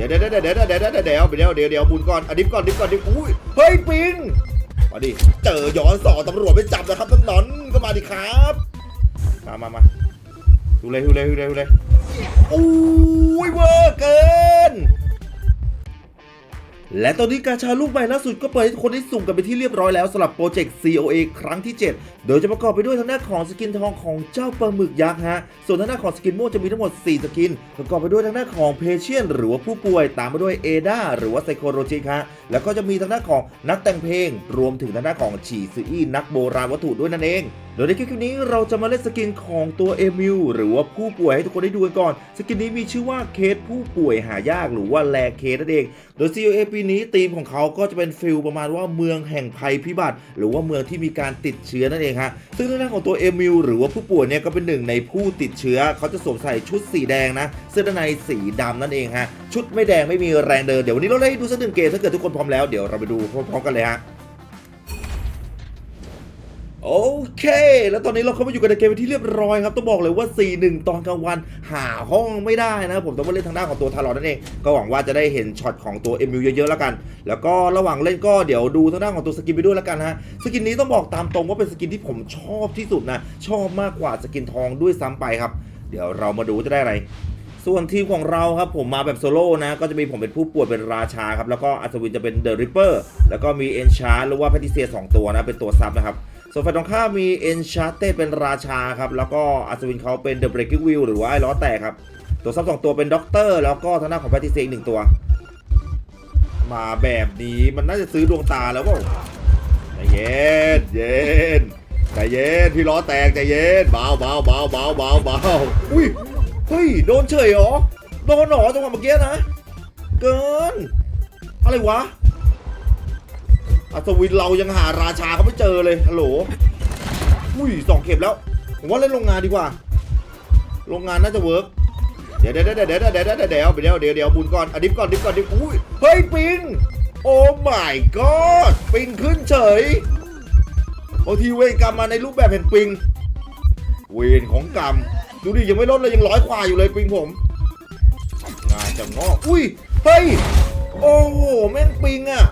ดี๋ยวเดี๋ยวเดี๋ยวเดี๋ยวเดี๋ยวเดี๋ยวเดี๋ยวเดี๋ยวเดี๋ยวเดี๋ยวบุญก่อนอดิบก่อนดิบก่อนดิบอุ้ยเฮ้ยปิงมาดิเจอย้อนสอตำรวจไปจับนะครับต้นนอนก็มาดิครับมามามาดูเลยดูเลยดูเลยดูเลยอุ้ยเวอร์เกิน และตอนนี้การชาลูกใหม่ล่าสุดก็เปิดให้คนได้สุ่มกันไปที่เรียบร้อยแล้วสำหรับโปรเจกต์ COA ครั้งที่ 7 โดยจะประกอบไปด้วยทางด้านของสกินทองของเจ้าปลาหมึกยักษ์ฮะ ส่วนทางด้านของสกินม่วงจะมีทั้งหมด 4 สกิน ประกอบไปด้วยทางด้านของเพเชียนหรือว่าผู้ป่วยตามมาด้วยเอดาหรือว่าไซโคโรจิกฮะ แล้วก็จะมีทางด้านของนักแต่งเพลง รวมถึงทางด้านของฉีซืออี้นักโบราณวัตถุด้วยนั่นเองโดยในคลิปนี้เราจะมาเล่นสกินของตัวเอมิลหรือว่าผู้ป่วยให้ทุกคนได้ดูกันก่อน สกินนี้มีชื่อว่าเคสผู้ป่วยหายากหรือว่าแลเคสนั่นเอง โดย COA ปีนี้ธีมของเขาก็จะเป็นฟิลประมาณว่าเมืองแห่งภัยพิบัติ หรือว่าเมืองที่มีการติดเชื้อนั่นเองฮะซึ่งทางด้านของตัวเอมิลหรือว่าผู้ป่วยเนี่ยก็เป็นหนึ่งในผู้ติดเชื้อ เขาจะสวมใส่ชุดสีแดงนะเสื้อในสีดำนั่นเองฮะชุดไม่แดงไม่มีแรงเดินเดี๋ยววันนี้เราเล่นให้ดูสักหนึ่งเกมถ้าเกิดทุกคนพร้อมแล้วเดี๋ยวเราไปดูพร้อมๆกันเลยฮะ โอเค แล้วตอนนี้เราเข้ามาอยู่กันในเกมเป็นที่เรียบร้อยครับ ต้องบอกเลยว่า 4-1 ตอนกลางวันหาห้องไม่ได้นะครับผมต้องมาเล่นทางด้านของตัวทารอนนั่นเอง ก็หวังว่าจะได้เห็นช็อตของตัวเอมยูเยอะๆแล้วกัน แล้วก็ระหว่างเล่นก็เดี๋ยวดูทางด้านของตัวสกินไปด้วยแล้วกันฮะ สกินนี้ต้องบอกตามตรงว่าเป็นสกินที่ผมชอบที่สุดนะ ชอบมากกว่าสกินทองด้วยซ้ำไปครับ เดี๋ยวเรามาดูจะได้อะไรส่วนทีมของเราครับผมมาแบบโซโล่นะ ก็จะมีผมเป็นผู้ป่วยเป็นราชาครับ แล้วก็อัศวินจะเป็นเดอะริปเปอร์แล้วก็มีเอนชาร์หรือว่าแพทิเซียสองตัวนะ เป็นตัวซับนะครับ ส่วนฝ่ายตรงข้ามมีเอนชาเตเป็นราชาครับ แล้วก็อัศวินเขาเป็นเดอะเบรกิวิลหรือว่าไอ้ล้อแตกครับ ตัวซับสองตัวเป็นด็อกเตอร์แล้วก็ทางด้าของแพทิเซียอีกหนึ่งตัว มาแบบนี้มันน่าจะซื้อดวงตาแล้วเปล่าใจเย็นเย็นใจเย็นพี่ล้อแตกใจเย็นเบาเบาเบาเบาเบาเบาอุ้ยเฮ้ยโดนเฉยเหรอโดนหรอจังหวะเมื่อกี้นะ เกิน อะไรวะ อัศวินเรายังหาราชาเขาไม่เจอเลยฮัลโหลอุ้ยสองเข็มแล้ว ผมว่าเล่นโรงงานดีกว่า โรงงานน่าจะเวิร์กเดี๋ยวเดี๋ยวเดี๋ยวเดี๋ยวเดี๋ยวเดี๋ยวเดี๋ยวเดี๋ยวเดี๋ยวเดี๋ยวบุญก่อนอดิฟก่อนดิฟก่อนดิฟอุ้ยเฮ้ยปิงโอ้ my god ปิงขึ้นเฉยบางทีเวรกรรมมาในรูปแบบแห่งปิง เวรของกรรมดูดิยังไม่ลดเลยยังร้อยกว่าอยู่เลยปิงผมงานจะงอกอุ้ยเฮ้ยโอ้โหแม่งปิงอะ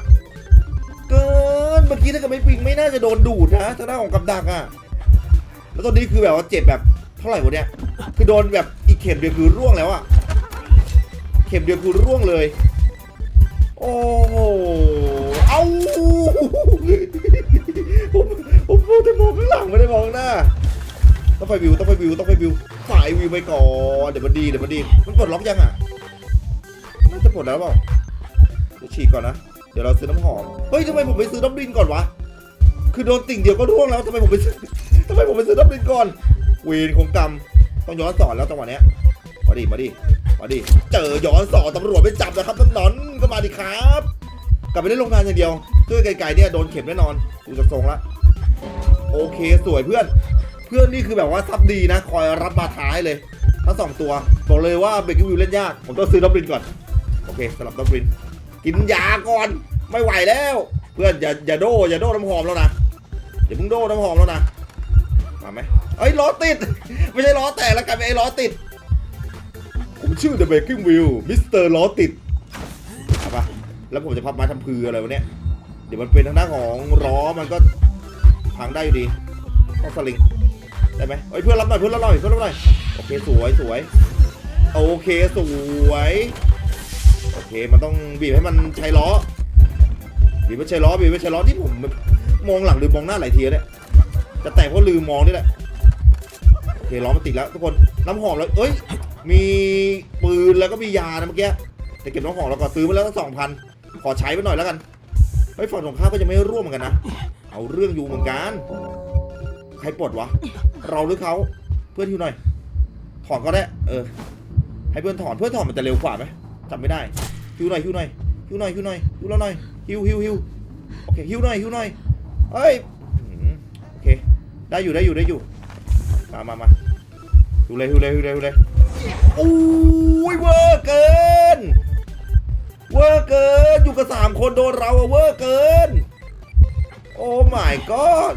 เมื่อกี้ถ้าเกิดไม่ปิงไม่น่าจะโดนดูดนะทางด้านของกับดักอะ แล้วตอนนี้คือแบบว่าเจ็บแบบเท่าไหร่วะเนี่ย คือโดนแบบอีกเข็มเดียวคือร่วงแล้วอะ เข็มเดียวคือร่วงเลย โอ้โห เอ้าผมผมพูดแต่มองข้างหลังไม่ได้มองหน้า ต้องไปวิวต้องไปวิวต้องไปวิวฝ่ายวิวไปก่อน เดี๋ยวมันดีเดี๋ยวมันดี มันปลดล็อกยังอะ น่าจะปลดแล้วเปล่าฉีกก่อนนะ ดี๋ยวเราซื้อน้ำหอม เฮ้ยทำไมผมไปซื้อน้ำดินก่อนวะ คือโดนติ่งเดียวก็ร่วงแล้วทำไมผมไปซื้อทำไมผมไปซื้อน้ำดินก่อน เวรของกรรมต้องย้อนสอนแล้วจังหวะเนี้ย มาดิ มาดิ มาดิ เจอย้อนสอนตำรวจไปจับนะครับต้นหนอนก็มาดิครับ กลับไปเล่นโรงงานอย่างเดียวด้วยไกลๆเนี่ยโดนเข็มแน่นอนดูจากทรงละโอเคสวยเพื่อน เพื่อนนี่คือแบบว่าซับดีนะ คอยรับมาท้ายเลยทั้งสองตัว บอกเลยว่าเบรกวิวเล่นยาก ผมต้องซื้อดับบินก่อน โอเคสำหรับดับบิน กินยาก่อนไม่ไหวแล้ว เพื่อนอย่าอย่าโดอย่าโดน้ำหอมแล้วนะอย่าเพิ่งโดน้ำหอมแล้วนะมาไหมเอ้ยล้อติด ไม่ใช่ล้อแตกแล้วกลายเป็นไอ้ล้อติด ผมชื่อ The Breaking Wheel มิสเตอร์ล้อติดเอาปะแล้วผมจะพับไม้ทำพืออะไรวะเนี่ยเดี๋ยวมันเป็นทางด้านของล้อมันก็พังได้อยู่ดีต้องสลิงได้ไหมเอ้ยเพื่อนรับหน่อยเพื่อนรับหน่อยเพื่อนรับหน่อยโอเคสวยสวยโอเคสวย เคมันต้องบีบให้มันใช้ล้อบีบไม่ใช้ล้อบีบไม่ใช้ล้อที่ผมมองหลังหรือมองหน้าหลายทีแล้วเนี่ยจะแตกเพราะลืมมองนี่แหละโอเคล้อมันติดแล้วทุกคนน้ำหอมแล้วเอ้ย มีปืนแล้วก็มียานะเมื่อกี้แต่เก็บน้ำหอมแล้วก็ซื้อมาแล้วตั้งสองพันขอใช้ไปหน่อยแล้วกันเฮ้ยฝั่งตรงข้ามก็ยังไม่ร่วมเหมือนกันนะเอาเรื่องอยู่เหมือนกันใครปลดวะ เราหรือเขาเพื่อนฮิวหน่อย ถอนก็ได้ เออ ให้เพื่อนถอนเพื่อนถอนมันจะเร็วกว่าไหมจำไม่ได้ ฮิวหน่อยฮิวหน่อยฮิวหน่อยฮิวหน่อยฮิวแล้วหน่อยฮิวฮิวฮิวโอเคฮิวหน่อยฮิวหน่อยเอ้ยโอเคได้อยู่ได้อยู่ได้อยู่มามามาฮิวเลยฮิวเลยฮิวเลยฮิวเลยโอ้ยเวอร์เกินเวอร์เกินอยู่กับสามคนโดนเราอะเวอร์เกินโอ้ my god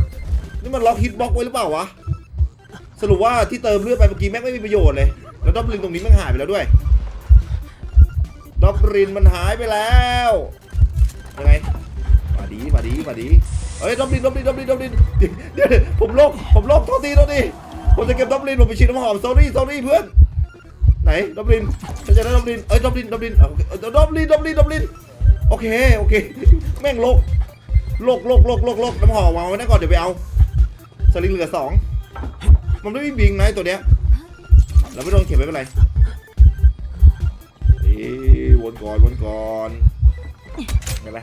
นี่มันล็อกฮิตบ็อกไว้หรือเปล่าวะสรุปว่าที่เติมเลือดไปเมื่อกี้แม่งไม่มีประโยชน์เลย แล้วดับลิงตรงนี้แม่งหายไปแล้วด้วย ด็อกรินมันหายไปแล้วยังไงมาดีมาดีมาดีเอ้ยด็อกรินด็อกรินด็อกรินด็อกรินเดี๋ยวเดี๋ยวผมโลกผมโลกโทษทีโทษทีผมจะเก็บด็อกรินผมไปฉีดน้ำหอม sorry sorry เพื่อนไหนด็อกรินฉันจะได้ด็อกรินเอ้ยด็อกรินด็อกรินด็อกรินด็อกรินด็อกรินโอเคโอเคแม่งโลกโลกโลกโลกโลกโลกน้ำหอมวางไว้นะก่อนเดี๋ยวไปเอาสลิงเหลือสองมันไม่มีบิงนะไอ้ตัวเนี้ยเราไม่โดนเข็มไม่เป็นไรนี่ วนก่อนวนก่อนเห็นไหม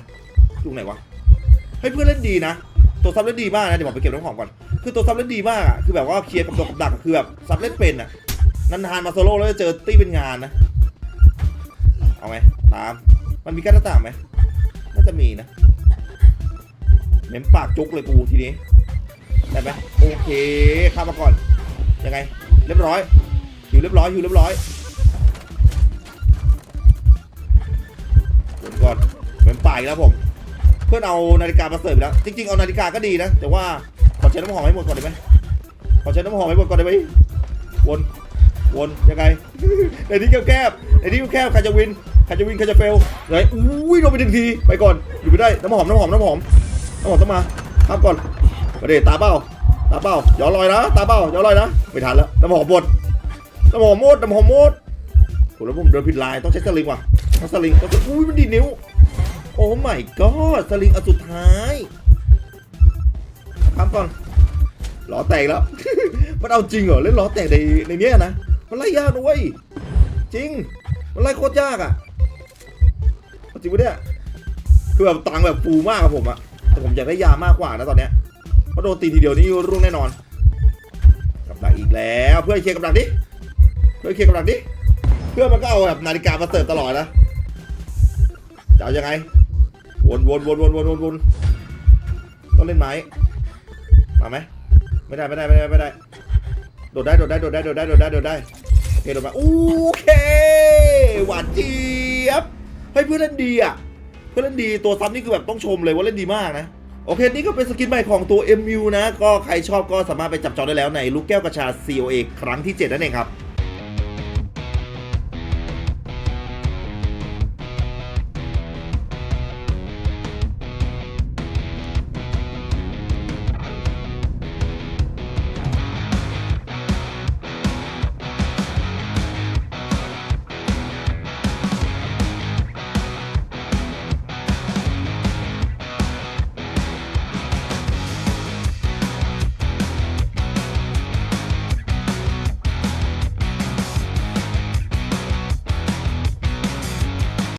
จุงไหนวะเฮ้ยเพื่อนเล่นดีนะ ตัวซับเล่นดีมากนะเดี๋ยวผมไปเก็บน้ำหอมก่อน คือตัวซับเล่นดีมากอะคือแบบว่าเคลียร์กับตัวกับดักคือแบบซับเล่นเป็นอะนานๆมาโซโล่แล้วจะเจอตี้เป็นงานนะเอาไหมตาม มันมีกั้นหน้าต่างไหมน่าจะมีนะเหม้มปากจุกเลยกูทีนี้ได้ไหมโอเคข้ามมาก่อนยังไง เรียบร้อยอยู่เรียบร้อยอยู่เรียบร้อย ก่อนเหมือนป่ายแล้วผม เพื่อนเอานาฬิกามาเสิร์ฟแล้ว จริงๆเอานาฬิกาก็ดีนะ แต่ว่าขอใช้น้ำหอมให้หมดก่อนได้ไหมขอใช้น้ำหอมให้หมดก่อนได้ไหมวนวนยังไงในที่แคบๆในที่แคบใครจะวินใครจะวินใครจะเฟลเลยอุ้ยลงไปหนึ่งทีไปก่อนอยู่ไม่ได้น้ำหอมน้ำหอมน้ำหอมน้ำหอมต้องมาข้ามก่อนมาเดตาเป้าตาเป้าอย่าลอยนะตาเป้าอย่าลอยนะไม่ทันแล้วน้ำหอมหมดน้ำหอมหมดน้ำหอมหมด หแล้วผมเดินผิดลายต้องใช้สลิงว่ะเอาสลิงเอาสลิงอุ้ยมันดีนิ้ว โอ้ไม่ก็สลิงอันสุดท้ายทำก่อนล้อแตกแล้ว มันเอาจริงเหรอเล่นล้อแตกในในเนี้ยนะมันไล่ยากด้วยจริง มันไล่โคตรยากอะจริงปะเนี่ยคือแบบตังแบบฟูมากครับผมอะแต่ผมอยากได้ยามากกว่านะตอนเนี้ยเพราะโดนตีทีเดียวนี่รุ่งแน่นอนกับดักอีกแล้ว เพื่อนเคลียร์กับดักดิเพื่อนเคลียร์กับดักดิ พื่อนมันก็เอาแบบนาฬิกามาเสิร์ฟตลอดนะจะเอายังไง วนวนวนวนวนวนวนต้องเล่นไม้มาไหมไม่ได้ไม่ได้ไม่ได้ไม่ได้โดดได้โดดได้โดดได้โดดได้โดดได้โดดได้โอเคโดดมาโอเคหวานเจี๊ยบเฮ้เพื่อนเล่นดีอะเพื่อนเล่นดีตัวซับนี่คือแบบต้องชมเลยว่าเล่นดีมากนะโอเค นี่ก็เป็นสกินใหม่ของตัว MU นะ ก็ใครชอบก็สามารถไปจับจองได้แล้วในลูกแก้วกระชา COA ครั้งที่ 7 นั่นเองครับ